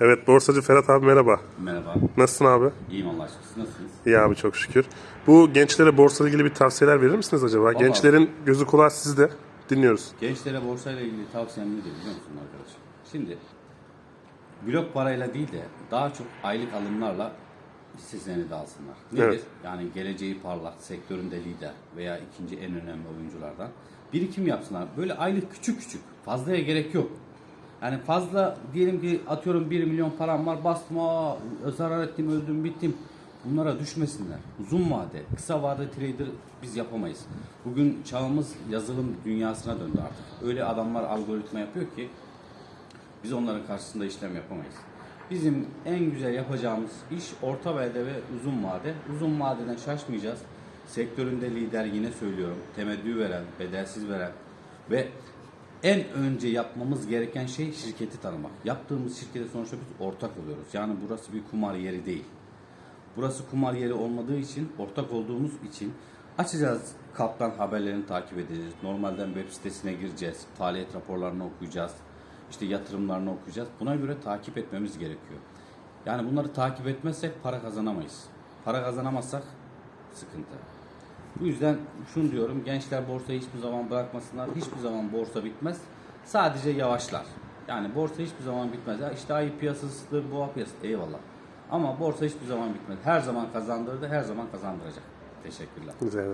Evet borsacı Ferhat abi merhaba. Merhaba. Nasılsın abi? İyiyim Allah aşkına. Siz nasılsınız? İyi abi çok şükür. Bu gençlere borsa ile ilgili bir tavsiyeler verir misiniz acaba? Gençlerin gözü kulağı sizde. Dinliyoruz. Gençlere borsayla ilgili tavsiyem nedir biliyor musun arkadaşım? Şimdi blok parayla değil de daha çok aylık alımlarla hisse senedi alsınlar. Nedir? Evet. Yani geleceği parlak, sektöründe lider veya ikinci en önemli oyunculardan birikim yapsınlar. Böyle aylık küçük küçük. Fazlaya gerek yok. Yani fazla diyelim ki atıyorum 1 milyon param var bastım aa, zarar ettim öldüm bittim. Bunlara düşmesinler. Uzun vade, kısa vade trader biz yapamayız. Bugün çağımız yazılım dünyasına döndü artık. Öyle adamlar algoritma yapıyor ki biz onların karşısında işlem yapamayız. Bizim en güzel yapacağımız iş orta vade ve uzun vade. Uzun vadeden şaşmayacağız. Sektöründe lider yine söylüyorum. Temettü veren, bedelsiz veren ve en önce yapmamız gereken şey şirketi tanımak. Yaptığımız şirkete sonuçta biz ortak oluyoruz. Yani burası bir kumar yeri değil. Burası kumar yeri olmadığı için, ortak olduğumuz için açacağız kaptan haberlerini takip edeceğiz. Normalden web sitesine gireceğiz. Faaliyet raporlarını okuyacağız. İşte yatırımlarını okuyacağız. Buna göre takip etmemiz gerekiyor. Yani bunları takip etmezsek para kazanamayız. Para kazanamazsak sıkıntı. Bu yüzden şunu diyorum. Gençler borsayı hiçbir zaman bırakmasınlar. Hiçbir zaman borsa bitmez. Sadece yavaşlar. Yani borsa hiçbir zaman bitmez. Ya işte ay piyasasıdır, boğa piyasası. Eyvallah. Ama borsa hiçbir zaman bitmez. Her zaman kazandırdı, her zaman kazandıracak. Teşekkürler. Güzel.